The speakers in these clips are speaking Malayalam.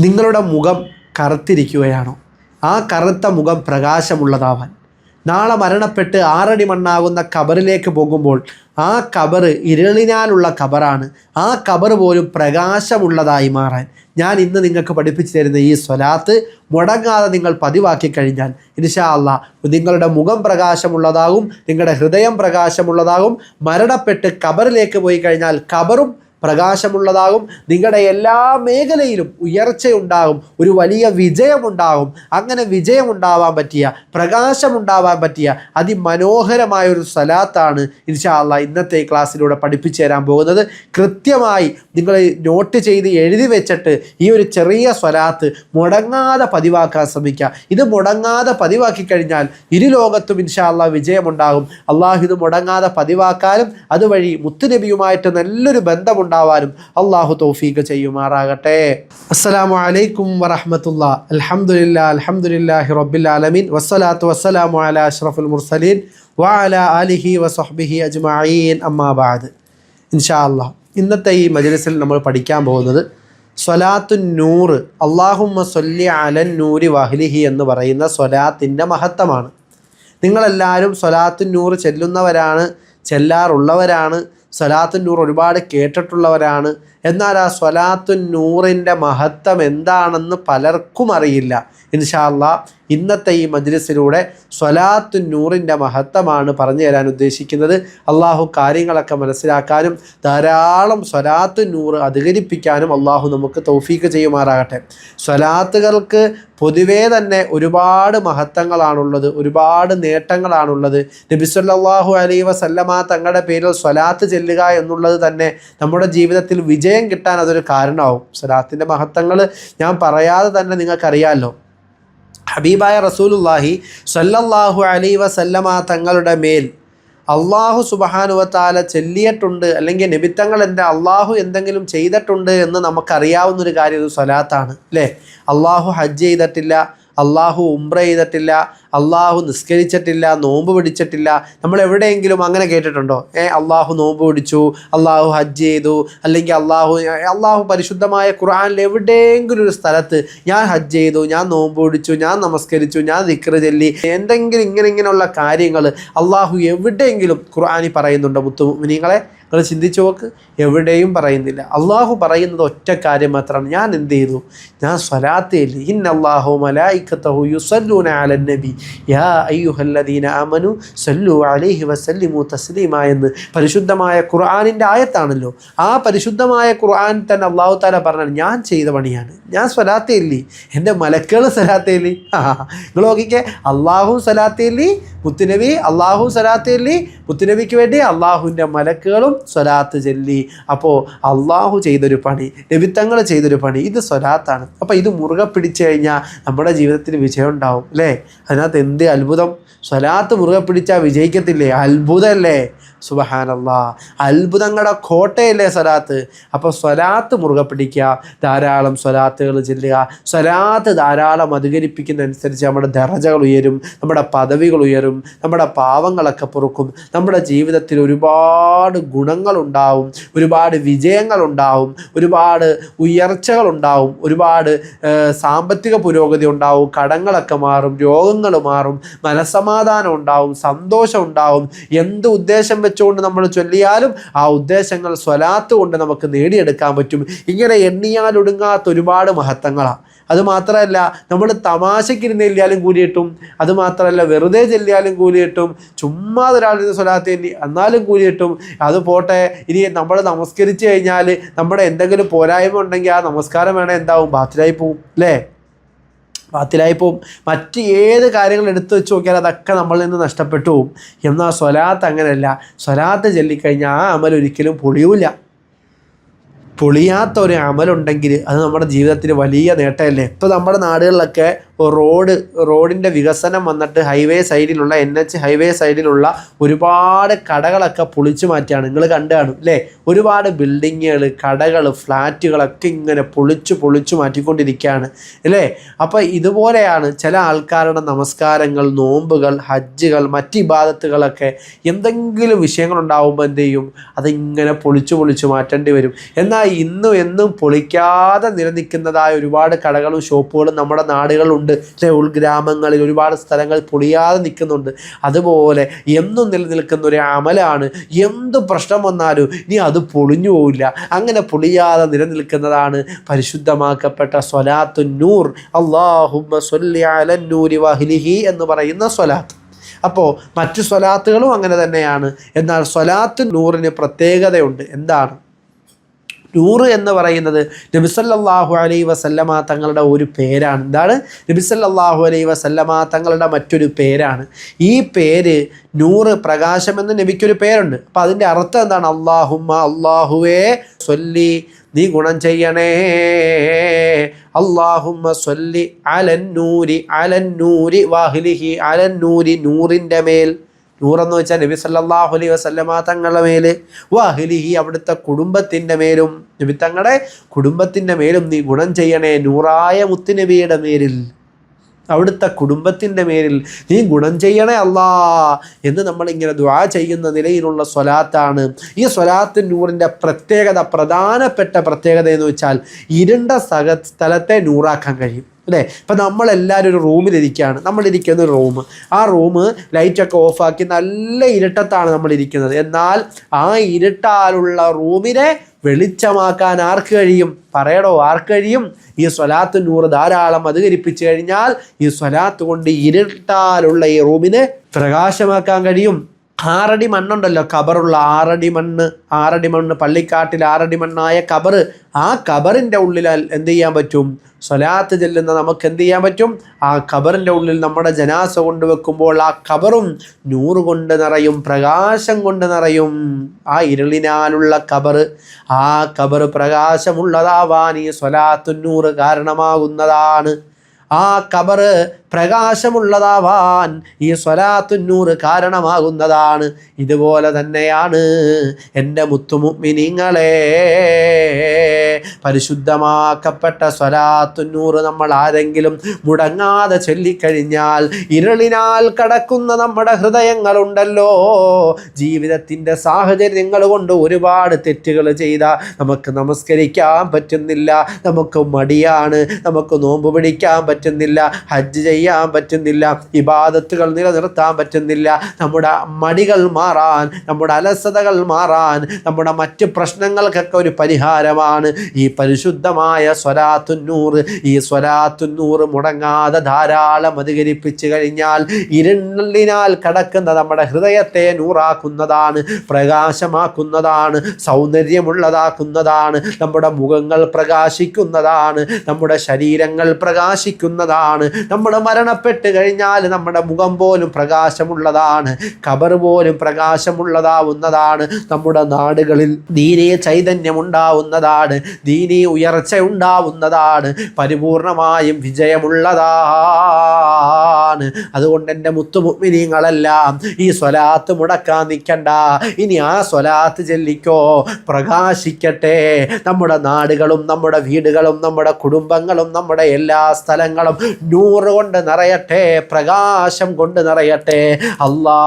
നിങ്ങളുടെ മുഖം കറുത്തിരിക്കുകയാണോ? ആ കറുത്ത മുഖം പ്രകാശമുള്ളതാവാൻ. നാളെ മരണപ്പെട്ട് ആറടി മണ്ണാകുന്ന കബറിലേക്ക് പോകുമ്പോൾ ആ കബറ് ഇരുളിനാലുള്ള കബറാണ്. ആ കബർ പോലും പ്രകാശമുള്ളതായി മാറാൻ. ഞാൻ ഇന്ന് നിങ്ങൾക്ക് പഠിപ്പിച്ചു തരുന്ന ഈ സ്വലാത്ത് മുടങ്ങാതെ നിങ്ങൾ പതിവാക്കി കഴിഞ്ഞാൽ ഇൻഷാ അള്ളാ നിങ്ങളുടെ മുഖം പ്രകാശമുള്ളതാകും നിങ്ങളുടെ ഹൃദയം പ്രകാശമുള്ളതാകും. മരണപ്പെട്ട് കബറിലേക്ക് പോയി കഴിഞ്ഞാൽ കബറും പ്രകാശമുള്ളതാകും. നിങ്ങളുടെ എല്ലാ മേഖലയിലും ഉയർച്ചയുണ്ടാകും. ഒരു വലിയ വിജയമുണ്ടാകും. അങ്ങനെ വിജയമുണ്ടാവാൻ പറ്റിയ പ്രകാശമുണ്ടാവാൻ പറ്റിയ അതിമനോഹരമായ ഒരു സ്ഥലത്താണ് ഇൻഷാ അള്ളാ ഇന്നത്തെ ക്ലാസ്സിലൂടെ പഠിപ്പിച്ചു തരാൻ പോകുന്നത്. കൃത്യമായി നിങ്ങൾ നോട്ട് ചെയ്ത് എഴുതി വെച്ചിട്ട് ഈ ഒരു ചെറിയ സ്വലാത്ത് മുടങ്ങാതെ പതിവാക്കാൻ ശ്രമിക്കുക. ഇത് മുടങ്ങാതെ പതിവാക്കി കഴിഞ്ഞാൽ ഇരു ലോകത്തും ഇൻഷാല്ല വിജയമുണ്ടാകും. അള്ളാഹു ഇത് മുടങ്ങാതെ പതിവാക്കാനും അതുവഴി മുത്തുനബിയുമായിട്ട് നല്ലൊരു ബന്ധമുണ്ടാവാനും അള്ളാഹു തൗഫീഖ് ചെയ്യുമാറാകട്ടെ. അസ്സലാമു അലൈക്കും വറഹമത്തുള്ള. അലഹമുല്ല അൽഹംദുലില്ലാഹി റബ്ബിൽ ആലമീൻ. വസ്സലാത്തു വസ്സലാമു അലാ അഷ്റഫുൽ മുർസലീൻ വാല അലിഹി വസഹ്ബിഹി അജ്മായീൻ അമ്മാബാദ് ഇൻഷാ അല്ലാഹ് ഇന്നത്തെ ഈ മജലിസിൽ നമ്മൾ പഠിക്കാൻ പോകുന്നത് സ്വലാത്തു നൂറ് അള്ളാഹുമ്മ സൊല്ലി അലൻ നൂരി വഹ്ലിഹി എന്ന് പറയുന്ന സ്വലാത്തിന്റെ മഹത്വമാണ്. നിങ്ങളെല്ലാവരും സ്വലാത്തു നൂറ് ചെല്ലുന്നവരാണ് ചെല്ലാറുള്ളവരാണ് സ്വലാത്തു നൂർ ഒരുപാട് കേട്ടിട്ടുള്ളവരാണ്. എന്നാൽ ആ സ്വലാത്തു നൂറിന്റെ മഹത്വം എന്താണെന്ന് പലർക്കും അറിയില്ല. ഇൻഷാല്ല ഇന്നത്തെ ഈ മജ്ലിസിലൂടെ സ്വലാത്തു നൂറിന്റെ മഹത്വമാണ് പറഞ്ഞു തരാൻ ഉദ്ദേശിക്കുന്നത്. അള്ളാഹു കാര്യങ്ങളൊക്കെ മനസ്സിലാക്കാനും ധാരാളം സ്വലാത്തു നൂറ് അധികരിപ്പിക്കാനും അള്ളാഹു നമുക്ക് തൗഫീക്ക് ചെയ്യുമാറാകട്ടെ. സ്വലാത്തുകൾക്ക് പൊതുവേ തന്നെ ഒരുപാട് മഹത്വങ്ങളാണുള്ളത് ഒരുപാട് നേട്ടങ്ങളാണുള്ളത്. നബിസ്വല്ലാഹു അലൈ വസല്ലമ തങ്ങളുടെ പേരിൽ സ്വലാത്ത് ചെല്ലുക എന്നുള്ളത് തന്നെ നമ്മുടെ ജീവിതത്തിൽ വിജയം കിട്ടാൻ അതൊരു കാരണമാവും. സ്വലാത്തിന്റെ മഹത്വങ്ങൾ ഞാൻ പറയാതെ തന്നെ നിങ്ങൾക്കറിയാമല്ലോ ഹബീബായ റസൂലുല്ലാഹി സല്ലല്ലാഹു അലൈ വസല്ലമ തങ്ങളുടെ മേൽ അള്ളാഹു സുബഹാനുവത്താല ചെല്ലിയിട്ടുണ്ട്. അല്ലെങ്കിൽ നിമിത്തങ്ങൾ എന്റെ അള്ളാഹു എന്തെങ്കിലും ചെയ്തിട്ടുണ്ട് എന്ന് നമുക്കറിയാവുന്നൊരു കാര്യം ഇത് സ്വലാത്താണ്. അല്ലേ? അള്ളാഹു ഹജ്ജ് ചെയ്തിട്ടില്ല. അള്ളാഹു ഉംറ ചെയ്തിട്ടില്ല അള്ളാഹു നിസ്കരിച്ചിട്ടില്ല നോമ്പ് പിടിച്ചിട്ടില്ല. നമ്മൾ എവിടെയെങ്കിലും അങ്ങനെ കേട്ടിട്ടുണ്ടോ? ഏ അള്ളാഹു നോമ്പ് പിടിച്ചു അള്ളാഹു ഹജ്ജ് ചെയ്തു അല്ലെങ്കിൽ അള്ളാഹു അള്ളാഹു പരിശുദ്ധമായ ഖുർആനിൽ എവിടെയെങ്കിലും ഒരു സ്ഥലത്ത് ഞാൻ ഹജ്ജ് ചെയ്തു ഞാൻ നോമ്പ് പിടിച്ചു ഞാൻ നമസ്കരിച്ചു ഞാൻ ദിക്ര ചൊല്ലി എന്തെങ്കിലും ഇങ്ങനെ ഇങ്ങനെയുള്ള കാര്യങ്ങൾ അള്ളാഹു എവിടെയെങ്കിലും ഖുർആാനി പറയുന്നുണ്ടോ മുത്തു നിങ്ങളെ നിങ്ങൾ ചിന്തിച്ചു നോക്ക് എവിടെയും പറയുന്നില്ല. അള്ളാഹു പറയുന്നത് ഒറ്റ കാര്യം മാത്രമാണ്. ഞാൻ എന്ത് ചെയ്തു? ഞാൻ സ്വലാത്തേൽ യുസല്ലൂന യാ സല്ലു വസല്ലിമു എന്ന് പരിശുദ്ധമായ ഖുർആാനിന്റെ ആയത്താണല്ലോ. ആ പരിശുദ്ധമായ ഖുർആൻ തന്നെ അള്ളാഹു താല പറഞ്ഞാൽ ഞാൻ ചെയ്ത പണിയാണ്. ഞാൻ സ്വലാത്തേലി എന്റെ മലക്കൾ സ്വലാത്തേലി ആ നിങ്ങൾ നോക്കിക്കേ അള്ളാഹു സ്വലാത്തേലി മുത്തുനബി അള്ളാഹു സ്വലാത്തേലി മുത്തുനബിക്ക് വേണ്ടി അള്ളാഹുവിന്റെ മലക്കുകളും സ്വലാത്ത് ചെല്ലി. അപ്പോൾ അള്ളാഹു ചെയ്തൊരു പണി രവിത്തങ്ങൾ ചെയ്തൊരു പണി ഇത് സ്വലാത്താണ്. അപ്പോൾ ഇത് മുറുകെ പിടിച്ചു കഴിഞ്ഞാൽ നമ്മുടെ ജീവിതത്തിൽ വിജയം ഉണ്ടാവും അല്ലേ? അതിനകത്ത് എന്ത് അത്ഭുതം? സ്വലാത്ത് മുറുകെ പിടിച്ചാൽ വിജയിക്കത്തില്ലേ? അത്ഭുതമല്ലേ സുബഹാനല്ലാ. അത്ഭുതങ്ങളുടെ കോട്ടയല്ലേ സ്വലാത്ത്? അപ്പോൾ സ്വലാത്ത് മുറുകെ പിടിക്കുക ധാരാളം സ്വലാത്തുകൾ ചെല്ലുക. സ്വലാത്ത് ധാരാളം അധികരിപ്പിക്കുന്നതനുസരിച്ച് നമ്മുടെ ദറജകൾ ഉയരും നമ്മുടെ പദവികൾ ഉയരും നമ്മുടെ പാവങ്ങളൊക്കെ പൊറുക്കും. നമ്മുടെ ജീവിതത്തിൽ ഒരുപാട് ഗുണങ്ങളുണ്ടാവും ഒരുപാട് വിജയങ്ങളുണ്ടാവും ഒരുപാട് ഉയർച്ചകളുണ്ടാവും ഒരുപാട് സാമ്പത്തിക പുരോഗതി ഉണ്ടാവും കടങ്ങളൊക്കെ മാറും രോഗങ്ങൾ മാറും മനസ്സമാധാനം ഉണ്ടാവും സന്തോഷം ഉണ്ടാവും. എന്ത് ഉദ്ദേശം വെച്ചുകൊണ്ട് നമ്മൾ ചൊല്ലിയാലും ആ ഉദ്ദേശങ്ങൾ സ്വലാത്ത് കൊണ്ട് നമുക്ക് നേടിയെടുക്കാൻ പറ്റും. ഇങ്ങനെ എണ്ണിയാൽ ഒടുങ്ങാത്ത ഒരുപാട് മഹത്വങ്ങളാണ് അത് മാത്രമല്ല നമ്മൾ തമാശക്കിരുന്ന് ചെല്ലിയാലും കൂലി കിട്ടും അത് മാത്രമല്ല വെറുതെ ചെല്ലിയാലും കൂലി കിട്ടും ചുമ്മാ ഒരാളിരുന്ന് സ്വലാത്ത് ചെല്ലി എന്നാലും കൂലി കിട്ടും അത് പോട്ടെ ഇനി നമ്മൾ നമസ്കരിച്ച് കഴിഞ്ഞാൽ നമ്മുടെ എന്തെങ്കിലും പോരായ്മ ഉണ്ടെങ്കിൽ ആ നമസ്കാരം വേണേൽ എന്താവും? ബാത്തിലായി പോവും അല്ലേ? ബാത്തിലായി പോവും മറ്റ് ഏത് കാര്യങ്ങൾ എടുത്തു വെച്ച് നോക്കിയാൽ അതൊക്കെ നമ്മളിൽ നിന്ന് നഷ്ടപ്പെട്ടു പോവും എന്നാൽ സ്വലാത്ത് അങ്ങനെയല്ല. സ്വലാത്ത് ചൊല്ലിക്കഴിഞ്ഞാൽ ആ അമൽ ഒരിക്കലും പൊളിയൂല. പൊളിയാത്ത ഒരു അമലുണ്ടെങ്കിൽ അത് നമ്മുടെ ജീവിതത്തിൽ വലിയ നേട്ടമല്ലേ? ഇപ്പോൾ നമ്മുടെ നാടുകളിലൊക്കെ റോഡ് റോഡിന്റെ വികസനം വന്നിട്ട് ഹൈവേ സൈഡിലുള്ള എൻ എച്ച് ഹൈവേ സൈഡിലുള്ള ഒരുപാട് കടകളൊക്കെ പൊളിച്ചു മാറ്റിയാണ്. നിങ്ങൾ കണ്ടു കാണും അല്ലേ? ഒരുപാട് ബിൽഡിങ്ങുകൾ കടകൾ ഫ്ലാറ്റുകളൊക്കെ ഇങ്ങനെ പൊളിച്ചു പൊളിച്ചു മാറ്റിക്കൊണ്ടിരിക്കുകയാണ് അല്ലേ? അപ്പോൾ ഇതുപോലെയാണ് ചില ആൾക്കാരുടെ നമസ്കാരങ്ങൾ നോമ്പുകൾ ഹജ്ജുകൾ മറ്റ് ഇബാദത്തുകളൊക്കെ എന്തെങ്കിലും വിഷയങ്ങൾ ഉണ്ടാകുമ്പോൾ എന്ത് ചെയ്യും? അതിങ്ങനെ പൊളിച്ചു പൊളിച്ചു മാറ്റേണ്ടി വരും. എന്നാൽ ഇന്നും എന്നും പൊളിക്കാതെ നിലനിൽക്കുന്നതായ ഒരുപാട് കടകളും ഷോപ്പുകളും നമ്മുടെ നാടുകളുണ്ട് അല്ലെ ഉൾഗ്രാമങ്ങളിൽ ഒരുപാട് സ്ഥലങ്ങൾ പൊളിയാതെ നിൽക്കുന്നുണ്ട്. അതുപോലെ എന്നും നിലനിൽക്കുന്ന ഒരു അമലാണ്. എന്ത് പ്രശ്നം വന്നാലും ഇനി അത് പൊളിഞ്ഞു പോവില്ല. അങ്ങനെ പൊളിയാതെ നിലനിൽക്കുന്നതാണ് പരിശുദ്ധമാക്കപ്പെട്ട സ്വലാത്തു നൂർ. അള്ളാഹുമ്മ സ്വല്ലി അലന്നൂരി വഹ്ലിഹി എന്ന് പറയുന്ന സ്വലാത്ത്. അപ്പോൾ മറ്റു സ്വലാത്തുകളും അങ്ങനെ തന്നെയാണ്. എന്നാൽ സ്വലാത്ത് നൂറിന് പ്രത്യേകതയുണ്ട്. എന്താണ്? നൂറ് എന്ന് പറയുന്നത് നബിസല്ലാഹു അലൈ വസല്ലമ തങ്ങളുടെ ഒരു പേരാണ്. എന്താണ്? നബിസല്ലാഹു അലൈ വസല്ലമ തങ്ങളുടെ മറ്റൊരു പേരാണ്. ഈ പേര് നൂറ് പ്രകാശം എന്ന് നബിക്കൊരു പേരുണ്ട്. അപ്പം അതിന്റെ അർത്ഥം എന്താണ്? അള്ളാഹുമ്മ അള്ളാഹുവേ സൊല്ലി നീ ഗുണം ചെയ്യണേ. അള്ളാഹുമ്മ സൊല്ലി അലന്നൂരി അലന്നൂരി വാഹിലിഹി അലന്നൂരി നൂറിന്റെ മേൽ. നൂറെന്ന് വെച്ചാൽ നബി സല്ലല്ലാഹു അലൈഹി വസല്ലമ തങ്ങളുടെ മേൽ വാഹിലിഹി അവിടുത്തെ കുടുംബത്തിന്റെ മേലും നബി തങ്ങളുടെ കുടുംബത്തിന്റെ മേലും നീ ഗുണം ചെയ്യണേ നൂറായ മുത്തുനബിയുടെ മേലിൽ അവിടുത്തെ കുടുംബത്തിന്റെ മേലിൽ നീ ഗുണം ചെയ്യണേ അല്ലാ എന്ന് നമ്മളിങ്ങനെ ദ്വാ ചെയ്യുന്ന നിലയിലുള്ള സ്വലാത്താണ്. ഈ സ്വലാത്ത് നൂറിന്റെ പ്രത്യേകത പ്രധാനപ്പെട്ട പ്രത്യേകത എന്ന് വെച്ചാൽ ഇരുണ്ട സ്ഥലത്തെ നൂറാക്കാൻ കഴിയും. അല്ലേ? ഇപ്പം നമ്മളെല്ലാവരും ഒരു റൂമിലിരിക്കുകയാണ് നമ്മളിരിക്കുന്ന ഒരു റൂം. ആ റൂം ലൈറ്റൊക്കെ ഓഫാക്കി നല്ല ഇരുട്ടത്താണ് നമ്മളിരിക്കുന്നത്. എന്നാൽ ആ ഇരുട്ടാലുള്ള റൂമിനെ വെളിച്ചമാക്കാൻ ആർക്ക് കഴിയും? പറയടോ ആർക്ക് കഴിയും? ഈ സ്വലാത്ത് നൂറ് ധാരാളം അധികരിപ്പിച്ചു കഴിഞ്ഞാൽ ഈ സ്വലാത്ത് കൊണ്ട് ഇരുട്ടാലുള്ള ഈ റൂമിനെ പ്രകാശമാക്കാൻ കഴിയും. ആറടി മണ്ണുണ്ടല്ലോ കബറുള്ള ആറടി മണ്ണ് ആറടി മണ്ണ് പള്ളിക്കാട്ടിൽ ആറടി മണ്ണായ കബറ്. ആ കബറിന്റെ ഉള്ളിൽ എന്ത് ചെയ്യാൻ പറ്റും? സ്വലാത്ത് ചെല്ലുന്ന നമുക്ക് എന്ത് ചെയ്യാൻ പറ്റും? ആ കബറിന്റെ ഉള്ളിൽ നമ്മുടെ ജനാസ കൊണ്ടുവെക്കുമ്പോൾ ആ കബറും നൂറ് കൊണ്ട് നിറയും പ്രകാശം കൊണ്ട് നിറയും. ആ ഇരുളിനാലുള്ള കബറ് ആ കബറ് പ്രകാശമുള്ളതാവാൻ ഈ സ്വലാത്തുന്നൂറ് കാരണമാകുന്നതാണ്. ആ കബറ് പ്രകാശമുള്ളതാവാൻ ഈ സ്വലാത്തുന്നൂറ് കാരണമാകുന്നതാണ്. ഇതുപോലെ തന്നെയാണ് എന്റെ മുത്തുമുമിനിങ്ങളെ പരിശുദ്ധമാക്കപ്പെട്ട സ്വലാത്തുന്നൂറ് നമ്മൾ ആരെങ്കിലും മുടങ്ങാതെ ചൊല്ലിക്കഴിഞ്ഞാൽ ഇരുളിനാൽ കടക്കുന്ന നമ്മുടെ ഹൃദയങ്ങളുണ്ടല്ലോ. ജീവിതത്തിന്റെ സാഹചര്യങ്ങൾ കൊണ്ട് ഒരുപാട് തെറ്റുകൾ ചെയ്ത നമുക്ക് നമസ്കരിക്കാൻ പറ്റുന്നില്ല നമുക്ക് മടിയാണ് നമുക്ക് നോമ്പ് പിടിക്കാൻ പറ്റുന്നില്ല ഹജ്ജ് ചെയ്യാൻ പറ്റുന്നില്ല ഇബാദത്തുകൾ നിലനിർത്താൻ പറ്റുന്നില്ല. നമ്മുടെ മടികൾ മാറാൻ നമ്മുടെ അലസതകൾ മാറാൻ നമ്മുടെ മറ്റ് പ്രശ്നങ്ങൾക്കൊക്കെ ഒരു പരിഹാരമാണ് ഈ പരിശുദ്ധമായ സ്വരാത്തുന്നൂർ ഈ സ്വരാത്തുന്നൂർ മുടങ്ങാതെ ധാരാളം അധികരിപ്പിച്ചു കഴിഞ്ഞാൽ ഇരുളിനാൽ കടക്കുന്ന നമ്മുടെ ഹൃദയത്തെ നൂറാക്കുന്നതാണ് പ്രകാശമാക്കുന്നതാണ് സൗന്ദര്യമുള്ളതാക്കുന്നതാണ് നമ്മുടെ മുഖങ്ങൾ പ്രകാശിക്കുന്നതാണ് നമ്മുടെ ശരീരങ്ങൾ പ്രകാശിക്കുന്നതാണ് നമ്മുടെ മരണപ്പെട്ട് കഴിഞ്ഞാൽ നമ്മുടെ മുഖം പോലും പ്രകാശമുള്ളതാണ് കബർ പോലും പ്രകാശമുള്ളതാവുന്നതാണ് നമ്മുടെ നാടുകളിൽ ദീനീയ ചൈതന്യം ഉണ്ടാവുന്നതാണ് ദീനീ ഉയർച്ച ഉണ്ടാവുന്നതാണ് പരിപൂർണമായും വിജയമുള്ളതാണ്. അതുകൊണ്ട് എന്റെ മുത്തുമുഗ്മിനീങ്ങളെല്ലാം ഈ സ്വലാത്ത് മുടക്കാൻ നിൽക്കണ്ട. ഇനി ആ സ്വലാത്ത് ചെല്ലിക്കോ. പ്രകാശിക്കട്ടെ. നമ്മുടെ നാടുകളും നമ്മുടെ വീടുകളും നമ്മുടെ കുടുംബങ്ങളും നമ്മുടെ എല്ലാ സ്ഥലങ്ങളും നൂറ് കൊണ്ട് നിറയട്ടെ. പ്രകാശം കൊണ്ട് നിറയട്ടെ. അല്ലാ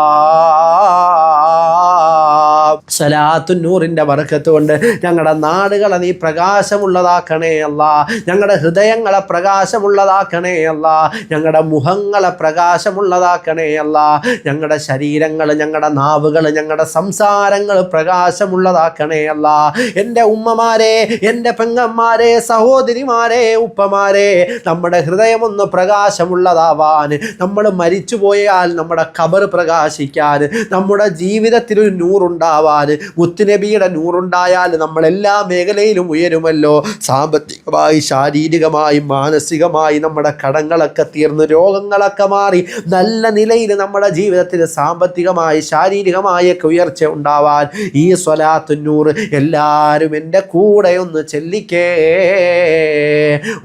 സലാത്തു നൂറിന്റെ വർക്കത്ത് കൊണ്ട് ഞങ്ങളുടെ നാടുകളെ നീ പ്രകാശമുള്ളതാക്കണേ അല്ല. ഞങ്ങളുടെ ഹൃദയങ്ങളെ പ്രകാശമുള്ളതാക്കണേ അല്ല. ഞങ്ങളുടെ മുഖങ്ങളെ പ്രകാശമുള്ളതാക്കണേ അല്ല. ഞങ്ങളുടെ ശരീരങ്ങൾ ഞങ്ങളുടെ നാവുകൾ ഞങ്ങളുടെ സംസാരങ്ങൾ പ്രകാശമുള്ളതാക്കണേ അല്ല. എന്റെ ഉമ്മമാരെ എന്റെ പെങ്ങന്മാരെ സഹോദരിമാരെ ഉപ്പമാരെ നമ്മുടെ ഹൃദയമൊന്ന് പ്രകാശമുള്ളതാവാൻ നമ്മൾ മരിച്ചു പോയാൽ നമ്മുടെ ഖബർ പ്രകാശിക്കാൻ നമ്മുടെ ജീവിതത്തിൽ ഒരു നൂറുണ്ടാവാൻ ഉണ്ടാവാൻ മുത്തുനബിയുടെ നൂറുണ്ടായാൽ നമ്മളെല്ലാ മേഖലയിലും ഉയരുമല്ലോ. സാമ്പത്തികമായി ശാരീരികമായി മാനസികമായി നമ്മുടെ കടങ്ങളൊക്കെ തീർന്ന് രോഗങ്ങളൊക്കെ മാറി നല്ല നിലയിൽ നമ്മുടെ ജീവിതത്തിൽ സാമ്പത്തികമായി ശാരീരികമായൊക്കെ ഉയർച്ച ഉണ്ടാവാൻ ഈ സ്വലാത്തുന്നൂറ് എല്ലാവരും എന്റെ കൂടെ ഒന്ന് ചെല്ലിക്കേ.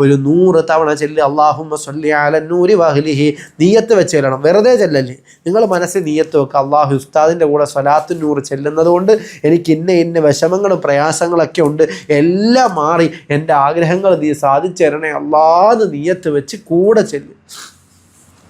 ഒരു നൂറ് തവണ ചെല്ലി. അള്ളാഹുമ്മ സൊല്ലി അലന്നൂരി വഹ്ലിഹി. നീയത്ത് വെച്ച് ചെല്ലണം. വെറുതെ ചെല്ലല്ലേ? നിങ്ങൾ മനസ്സിൽ നീയത്ത് വെക്കുക അള്ളാഹു ഉസ്താദിന്റെ കൂടെ സ്വലാത്തുന്നൂറ് ചെല്ലുന്നത് കൊണ്ട് എനിക്ക് ഇന്ന ഇന്ന വിഷമങ്ങളും പ്രയാസങ്ങളൊക്കെ ഉണ്ട്. എല്ലാം മാറി എന്റെ ആഗ്രഹങ്ങൾ നീ സാധിച്ചു തരണേ. അല്ലാതെ നീയത്ത് വെച്ച് കൂടെ ചെല്ലും.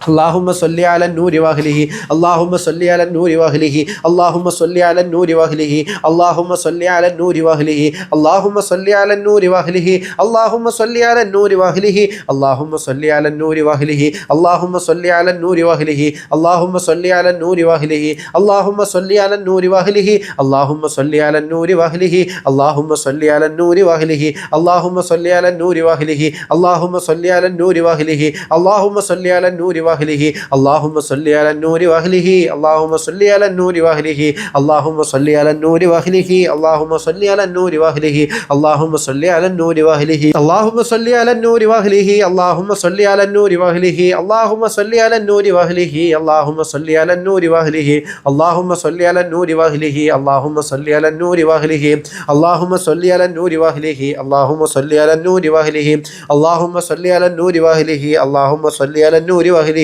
അള്ളാഹുമ്മ സൊല്ലിയാലൻ നൂരി വാഹ്ലിഹി അള്ളാഹുമ്മ സൊല്ലിയാലൻ നൂരി വാഹ്ലിഹി അള്ളാഹുമ്മ സൊല്ലിയാലൻ നൂരി വാഹ്ലിഹി അള്ളാഹുമ്മ സൊല്ലിയാലൻ നൂരി വാഹ്ലിഹി അള്ളാഹുമ്മ സൊല്ലിയാലൻ നൂരി വാഹ്ലിഹി അള്ളാഹുമ്മ സൊല്ലിയാലൻ നൂരി വാഹ്ലിഹി അള്ളാഹുമ്മ സൊല്ലിയാലൻ നൂരി വാഹ്ലിഹി അള്ളാഹുമ്മ സൊല്ലിയാലൻ നൂരി വാഹ്ലിഹി അള്ളാഹുമ്മ സൊല്ലിയാലൻ നൂരി വാഹ്ലിഹി അള്ളാഹുമ്മ സൊല്ലിയാലൻ നൂരി വാഹ്ലിഹി അള്ളാഹുമ്മ സൊല്ലിയാലൻ നൂരി വാഹ്ലിഹി അള്ളാഹുമ്മ സൊല്ലിയാലൻ നൂരി വാഹ്ലിഹി അള്ളാഹുമ്മ സൊല്ലിയാലൻ നൂരി വാഹ്ലിഹി അള്ളാഹുമ്മ സൊല്ലിയാലൻ നൂരി വാഹ്ലിഹി അള്ളാഹുമ്മ സൊല്ലിയാലൻ നൂരി വാഹ്ലിഹി വഹ്ലിഹി അല്ലാഹുമ്മ സല്ലി അലന്നൂരി വഹ്ലിഹി അല്ലാഹുമ്മ സല്ലി അലന്നൂരി വഹ്ലിഹി അല്ലാഹുമ്മ സല്ലി അലന്നൂരി വഹ്ലിഹി അല്ലാഹുമ്മ സല്ലി അലന്നൂരി വഹ്ലിഹി അല്ലാഹുമ്മ സല്ലി അലന്നൂരി വഹ്ലിഹി അല്ലാഹുമ്മ സല്ലി അലന്നൂരി വഹ്ലിഹി അല്ലാഹുമ്മ സല്ലി അലന്നൂരി വഹ്ലിഹി അല്ലാഹുമ്മ സല്ലി അലന്നൂരി വഹ്ലിഹി അല്ലാഹുമ്മ സല്ലി അലന്നൂരി വഹ്ലിഹി അല്ലാഹുമ്മ സല്ലി അലന്നൂരി വഹ്ലിഹി അല്ലാഹുമ്മ സല്ലി അലന്നൂരി വഹ്ലിഹി അല്ലാഹുമ്മ സല്ലി അലന്നൂരി വഹ്ലിഹി അല്ലാഹുമ്മ സല്ലി അലന്നൂരി വഹ്ലിഹി അല്ലാഹുമ്മ സല്ലി അലന്നൂരി വഹ്ലിഹി അള്ളാഹുമ്മ സല്ലി അലന്നൂരി വഹ്ലിഹി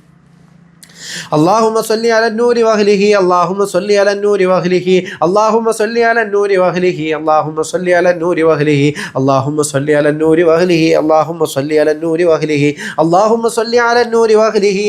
അള്ളാഹുമ സൊല്ലി അലന്നൂരി വഹ്ലിഹി അള്ളാഹുമ സൊല്ലി അലന്നൂരി വഹ്ലിഹി അള്ളാഹുമ സൊല്ലി അലന്നൂരി വഹ്ലിഹി അള്ളാഹുമ സൊല്ലി അലന്നൂരി വഹ്ലിഹി അള്ളാഹുമ സൊല്ലി അലന്നൂരി വഹ്ലിഹി അള്ളാഹുമ സൊല്ലി അലന്നൂരി വഹ്ലിഹി അള്ളാഹുമ സൊല്ലി അലന്നൂരി വഹ്ലിഹി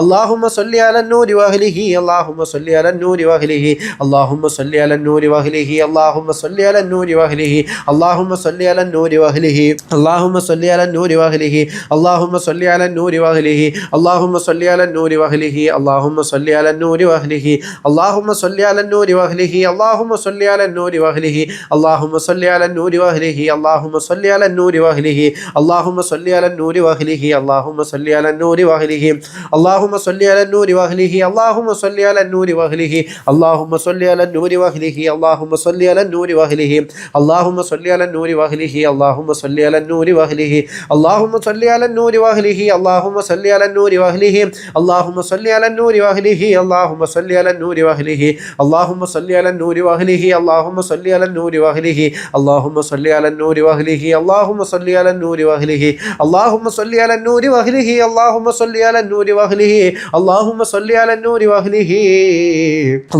അള്ളാഹുമ സൊല്ലി അലന്നൂരി വഹ്ലിഹി അള്ളാഹുമ സൊല്ലി അലന്നൂരി വഹ്ലിഹി അള്ളാഹുമ സൊല്ലി അലന്നൂരി വഹ്ലിഹി അള്ളാഹുമ സൊല്ലി അലന്നൂരി വഹ്ലിഹി അള്ളാഹുമ സൊല്ലി അലന്നൂരി വഹ്ലിഹി അള്ളാഹുമ സൊല്ലി അലന്നൂരി വഹ്ലിഹി അള്ളാഹുമ സൊല്ലി അലന്നൂരി വഹ്ലിഹി അള്ളാഹുമ അള്ളാഹുമ്മ സൊല്ലിയാലൂരി വഹ്ലിഹി അള്ളാഹുമ്മ സൊല്ലിയാലൂരി വഹ്ലിഹി അള്ളാഹുമ്മ സൊല്ലിയാലൂരി വഹ്ലിഹി അള്ളാഹുമ്മ സൊല്ലിയാലൂരി വഹ്ലിഹി അള്ളാഹുമ്മ സൊല്ലിയാലൂരി വഹ്ലിഹി അള്ളാഹുമ്മ സൊല്ലിയാലൂരി വഹ്ലിഹി അള്ളാഹുമ്മ സൊല്ലിയാലൂരി വഹ്ലിഹി അള്ളാഹുമ്മ സൊല്ലിയാലൂരി വഹ്ലിഹി അള്ളാഹുമ്മ സൊല്ലിയാലൂരി വഹ്ലിഹി അള്ളാഹുമ്മ സൊല്ലിയാലൂരി വഹ്ലിഹി അള്ളാഹുമ്മ സൊല്ലിയാലൂരി വഹ്ലിഹി അള്ളാഹുമ്മ സൊല്ലിയാലൂരി വഹ്ലിഹി അള്ളാഹുമ്മ സൊല്ലിയാലൂരി വഹ്ലിഹി അള്ളാഹുമ്മ സൊല്ലിയാലൂരി വഹ്ലിഹി അള്ളാഹുമ്മ സൊല്ലിയാലൂരി വഹ്ലിഹി അള്ളാഹുമ്മ സൊല്ലിയാലൂരി അലന്നൂരി വഹ്ലിഹി അള്ളാഹുമ്മ സല്ലി അലന്നൂരി വഹ്ലിഹി അള്ളാഹുമ്മ സല്ലി അലന്നൂരി വഹ്ലിഹി അള്ളാഹുമ്മ സല്ലി അലന്നൂരി വഹ്ലിഹി അള്ളാഹുമ്മ സല്ലി അലന്നൂരി വഹ്ലിഹി അള്ളാഹുമ്മ സല്ലി അലന്നൂരി വഹ്ലിഹി അള്ളാഹുമ്മ സല്ലി അലന്നൂരി വഹ്ലിഹി അള്ളാഹുമ്മ സല്ലി അലന്നൂരി വഹ്ലിഹി അള്ളാഹുമ്മ സല്ലി അലന്നൂരി വഹ്ലിഹി അള്ളാഹുമ്മ സല്ലി അലന്നൂരി വഹ്ലിഹി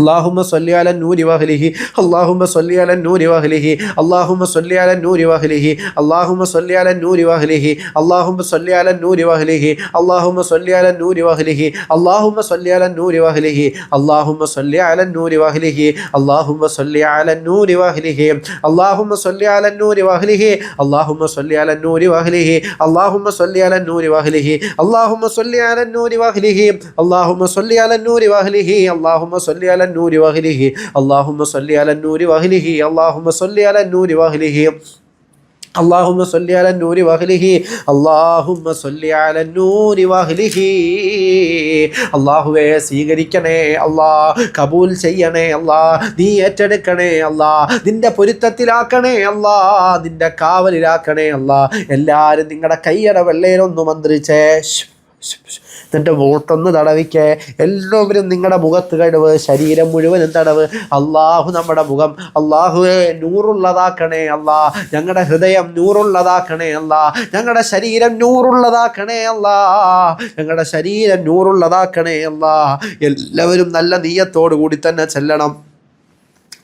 അള്ളാഹുമ്മ സല്ലി അലന്നൂരി വഹ്ലിഹി അള്ളാഹുമ്മ സല്ലി അലന്നൂരി വഹ്ലിഹി അള്ളാഹുമ്മ സല്ലി അലന്നൂരി വഹ്ലിഹി അള്ളാഹുമ്മ സല്ലി അലന്നൂരി വഹ്ലിഹി അള്ളാഹുമ്മ സല്ലി അലന്നൂരി വഹ്ലിഹി അള്ളാഹുമ്മ സൊല്ലിയാലൻ നൂരി വഹ്ലിഹി അള്ളാഹുമ്മ സൊല്ലിയാലൻ നൂരി വഹ്ലിഹി അള്ളാഹുമ്മ സൊല്ലിയാലൻ നൂരി വഹ്ലിഹി അള്ളാഹുമ്മ സൊല്ലിയാലൻ നൂരി വഹ്ലിഹി അള്ളാഹുമ്മ സൊല്ലിയാലൻ നൂരി വഹ്ലിഹി അള്ളാഹുമ്മ സൊല്ലിയാലൻ നൂരി വഹ്ലിഹി അള്ളാഹുമ്മ സൊല്ലിയാലൻ നൂരി വഹ്ലിഹി അള്ളാഹുമ്മ സൊല്ലിയാലൻ നൂരി വഹ്ലിഹി അള്ളാഹുമ്മ സൊല്ലിയാലൻ നൂരി വഹ്ലിഹി അള്ളാഹുമ്മ സൊല്ലിയാലൻ നൂരി വഹ്ലിഹി അള്ളാഹുമ്മ സൊല്ലിയാലൻ നൂരി വഹ്ലിഹി അള്ളാഹുമ്മ സൊല്ലിയാലൻ നൂരി വഹ്ലിഹി അള്ളാഹുമ صل على النور واهله اللهم صل على النور അള്ളാഹുവെ സ്വീകരിക്കണേ അള്ളാ കബൂൽ ചെയ്യണേ അള്ളാ നീ ഏറ്റെടുക്കണേ അള്ളാ നിന്റെ പൊരുത്തത്തിലാക്കണേ അള്ളാ നിന്റെ കാവലിലാക്കണേ അള്ളാ എല്ലാവരും നിങ്ങളുടെ കയ്യട വെള്ളയിലൊന്ന് മന്ത്രിച്ചേ. എന്നിട്ട് വോട്ടൊന്ന് തടവിക്കെ. എല്ലാവരും നിങ്ങളുടെ മുഖത്ത് കഴിവ്. ശരീരം മുഴുവനും തടവ്. അള്ളാഹു നമ്മുടെ മുഖം. അള്ളാഹുവെ നൂറുള്ളതാക്കണേ അല്ല. ഞങ്ങളുടെ ഹൃദയം നൂറുള്ളതാക്കണേ അല്ല. ഞങ്ങളുടെ ശരീരം നൂറുള്ളതാക്കണേ അല്ല. ഞങ്ങളുടെ ശരീരം നൂറുള്ളതാക്കണേ അല്ല. എല്ലാവരും നല്ല നീയത്തോടു കൂടി തന്നെ ചെല്ലണം.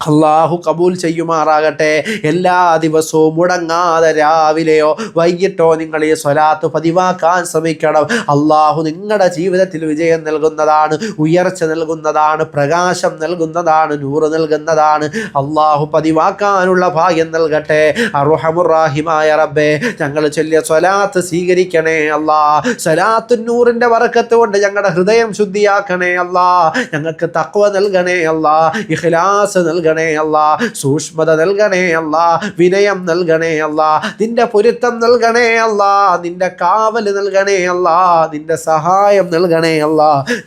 അള്ളാഹു കബൂൽ ചെയ്യുമാറാകട്ടെ. എല്ലാ ദിവസവും മുടങ്ങാതെ രാവിലെയോ വൈകിട്ടോ നിങ്ങൾ ഈ സ്വലാത്ത് പതിവാക്കാൻ ശ്രമിക്കണം. അള്ളാഹു നിങ്ങളുടെ ജീവിതത്തിൽ വിജയം നൽകുന്നതാണ് ഉയർച്ച നൽകുന്നതാണ് പ്രകാശം നൽകുന്നതാണ് നൂറ് നൽകുന്നതാണ്. അള്ളാഹു പതിവാക്കാനുള്ള ഭാഗ്യം നൽകട്ടെ. അറുഹമുറാഹിമായ റബ്ബേ ഞങ്ങൾ ചൊല്ലിയ സ്വലാത്ത് സ്വീകരിക്കണേ അല്ലാ. സ്വലാത്തു നൂറിന്റെ വറക്കത്ത് കൊണ്ട് ഞങ്ങളുടെ ഹൃദയം ശുദ്ധിയാക്കണേ അല്ലാ. ഞങ്ങൾക്ക് തക്വ നൽകണേ അല്ലാ. ഇഖ്ലാസ് നൽകണേ അല്ലാ. സൂക്ഷ്മത നൽകണേ അല്ല. വിനയം നൽകണേ അല്ല. നിന്റെ പൊരുത്തം നൽകണേ അല്ല. നിന്റെ കാവൽ നൽകണേ അല്ല. നിന്റെ സഹായം നൽകണേ അല്ല.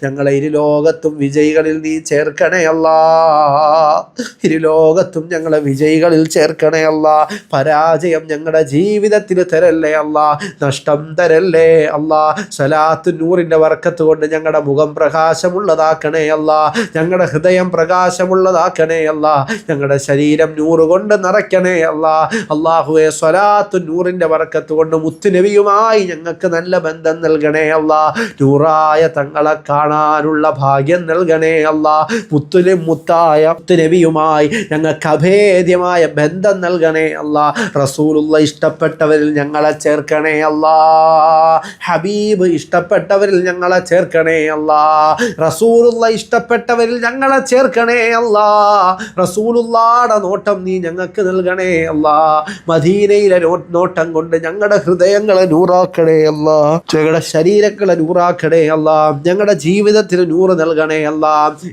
ഞങ്ങളെ ഇരുലോകത്തും വിജയികളിൽ നീ ചേർക്കണേ അല്ല. ഇരുലോകത്തും ഞങ്ങളെ വിജയികളിൽ ചേർക്കണേ അല്ല. പരാജയം ഞങ്ങളുടെ ജീവിതത്തിൽ തരല്ലേ അല്ല. നഷ്ടം തരല്ലേ അല്ല. സലാത്ത് നൂറിന്റെ വർക്കത്ത് കൊണ്ട് ഞങ്ങളുടെ മുഖം പ്രകാശമുള്ളതാക്കണേ അല്ല. ഞങ്ങളുടെ ഹൃദയം പ്രകാശമുള്ളതാക്കണേ അല്ല. ഞങ്ങളുടെ ശരീരം നൂറ് കൊണ്ട് നിറയ്ക്കണേ അല്ല. അള്ളാഹുവെ സ്വലാത്തു നൂറിന്റെ വറക്കത്ത് കൊണ്ട് മുത്തുനബിയുമായി ഞങ്ങൾക്ക് നല്ല ബന്ധം നൽകണേ അല്ല. നൂറായ തങ്ങളെ കാണാനുള്ള ഭാഗ്യം നൽകണേ അല്ല. മുത്തുലും മുത്തായ മുത്തുനബിയുമായി ഞങ്ങൾക്ക് അഭേദ്യമായ ബന്ധം നൽകണേ അല്ല. റസൂലുള്ള ഇഷ്ടപ്പെട്ടവരിൽ ഞങ്ങളെ ചേർക്കണേ അല്ല. ഹബീബ് ഇഷ്ടപ്പെട്ടവരിൽ ഞങ്ങളെ ചേർക്കണേ അല്ല. റസൂലുള്ള ഇഷ്ടപ്പെട്ടവരിൽ ഞങ്ങളെ ചേർക്കണേ അല്ല. റസൂലുള്ളാടെ നോട്ടം നീ ഞങ്ങൾക്ക് നൽകണേ അല്ല. മദീനയിലെ നോട്ടം കൊണ്ട് ഞങ്ങളുടെ ഹൃദയങ്ങളെ നൂറാക്കണേ അല്ല. ഞങ്ങളുടെ ശരീരങ്ങളെ നൂറാക്കണേ അല്ല. ഞങ്ങളുടെ ജീവിതത്തിന് നൂറ് നൽകണേ അല്ല.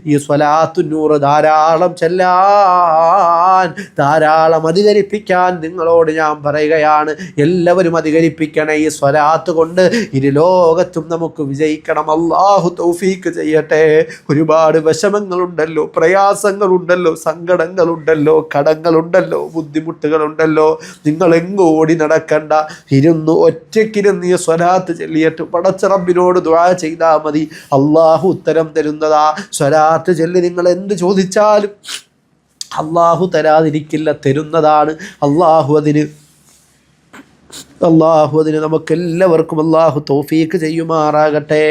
ഈ സ്വലാത്തു നൂറ് ധാരാളം ചെല്ലാൻ ധാരാളം അധികരിപ്പിക്കാൻ നിങ്ങളോട് ഞാൻ പറയുകയാണ്. എല്ലാവരും അധികരിപ്പിക്കണേ ഈ സ്വലാത്ത് കൊണ്ട്. ഇരു ലോകത്തും നമുക്ക് വിജയിക്കണം. അള്ളാഹു തൗഫീക്ക് ചെയ്യട്ടെ. ഒരുപാട് വിഷമങ്ങളുണ്ടല്ലോ പ്രയാസങ്ങളുണ്ടല്ലോ സങ്കടങ്ങളുണ്ടല്ലോ കടങ്ങളുണ്ടല്ലോ ബുദ്ധിമുട്ടുകളുണ്ടല്ലോ. നിങ്ങൾ എങ്ങും ഓടി നടക്കണ്ട. ഇരുന്ന് ഒറ്റയ്ക്കിരുന്ന് ഈ സ്വലാത്ത് ചൊല്ലിയിട്ട് പടച്ചറബിനോട് ദ്വാ ചെയ്താൽ മതി. അള്ളാഹു ഉത്തരം തരുന്നതാ. സ്വരാത്ത് ചൊല്ലി നിങ്ങൾ എന്ത് ചോദിച്ചാലും അള്ളാഹു തരാതിരിക്കില്ല തരുന്നതാണ്. അള്ളാഹു അതിന് അള്ളാഹു അതിന് നമുക്കെല്ലാവർക്കും അള്ളാഹു തോഫീക്ക് ചെയ്യുമാറാകട്ടെ.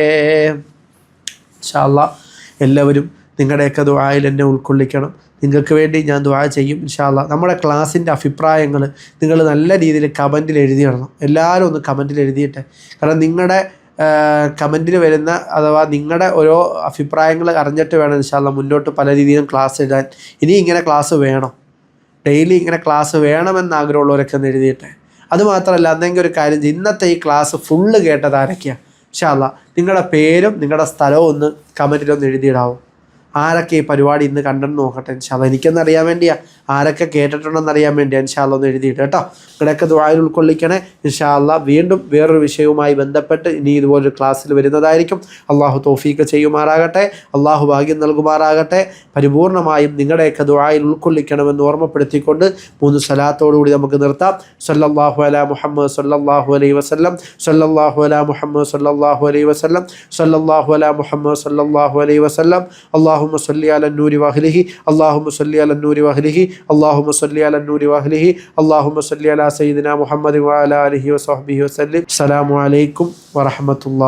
എല്ലാവരും നിങ്ങളുടെയൊക്കെ ദുആയിൽ എന്നെ ഉൾക്കൊള്ളിക്കണം. നിങ്ങൾക്ക് വേണ്ടി ഞാൻ ദ്വാ ചെയ്യും ഇൻഷാല്ല നമ്മുടെ ക്ലാസ്സിന്റെ അഭിപ്രായങ്ങൾ നിങ്ങൾ നല്ല രീതിയിൽ കമന്റിൽ എഴുതിയിടണം എല്ലാവരും ഒന്ന് കമന്റിൽ എഴുതിയിട്ടെ. കാരണം നിങ്ങളുടെ കമന്റിൽ വരുന്ന അഥവാ നിങ്ങളുടെ ഓരോ അഭിപ്രായങ്ങൾ അറിഞ്ഞിട്ട് വേണം ഇൻഷാല്ല മുന്നോട്ട് പല രീതിയിലും ക്ലാസ് എഴുതാൻ ഇനി ഇങ്ങനെ ക്ലാസ് വേണം. ഡെയിലി ഇങ്ങനെ ക്ലാസ് വേണമെന്ന് ആഗ്രഹമുള്ളവരൊക്കെ ഒന്ന് എഴുതിയിട്ടെ. അതുമാത്രമല്ല എന്തെങ്കിലും ഒരു കാര്യം ഇന്നത്തെ ഈ ക്ലാസ് ഫുള്ള് കേട്ടത് ആരൊക്കെയാണ് ഇൻഷാല്ല നിങ്ങളുടെ പേരും നിങ്ങളുടെ സ്ഥലവും ഒന്ന് കമന്റിലൊന്ന് എഴുതിയിടാവും. ആരൊക്കെ ഈ പരിപാടി ഇന്ന് കണ്ടെന്ന് നോക്കട്ടെ? പക്ഷെ അതെനിക്കൊന്നറിയാൻ വേണ്ടിയാ. ആരൊക്കെ കേട്ടിട്ടുണ്ടെന്ന് അറിയാൻ വേണ്ടിയാ ഇൻഷാല്ല ഒന്ന് എഴുതിയിട്ട് കേട്ടോ നിങ്ങളുടെയൊക്കെ ദ്വായിൽ ഉൾക്കൊള്ളിക്കണേ ഇൻഷാല്ല വീണ്ടും വേറൊരു വിഷയവുമായി ബന്ധപ്പെട്ട് ഇനി ഇതുപോലൊരു ക്ലാസ്സിൽ വരുന്നതായിരിക്കും അള്ളാഹു തോഫീക്ക് ചെയ്യുമാറാകട്ടെ അള്ളാഹു ഭാഗ്യം നൽകുമാറാകട്ടെ പരിപൂർണമായും നിങ്ങളുടെയൊക്കെ ദ്വായിൽ ഉൾക്കൊള്ളിക്കണമെന്ന് ഓർമ്മപ്പെടുത്തിക്കൊണ്ട് മൂന്ന് സ്വലാത്തോടുകൂടി നമുക്ക് നിർത്താം സല്ലല്ലാഹു അലാ മുഹമ്മദ് സല്ലല്ലാഹു അലൈഹി വസല്ലം സല്ലല്ലാഹു അലാ മുഹമ്മദ് സല്ലല്ലാഹു അലൈഹി വസല്ലം സല്ലല്ലാഹു അലാ മുഹമ്മദ് സല്ലല്ലാഹു അലൈഹി വസല്ലം اللهم صل على النور واهله اللهم صل على النور واهله അള്ളാഹു മസ്ലി അല നൂരി വാഹ്ലിഹി അള്ളാഹു മസ്ലി അല സയ്യിദിന മുഹമ്മദ് വാല അലഹി വസ്ബി വസ്ലി അസ്സലാമലൈക്കും വറഹമത്തുള്ള.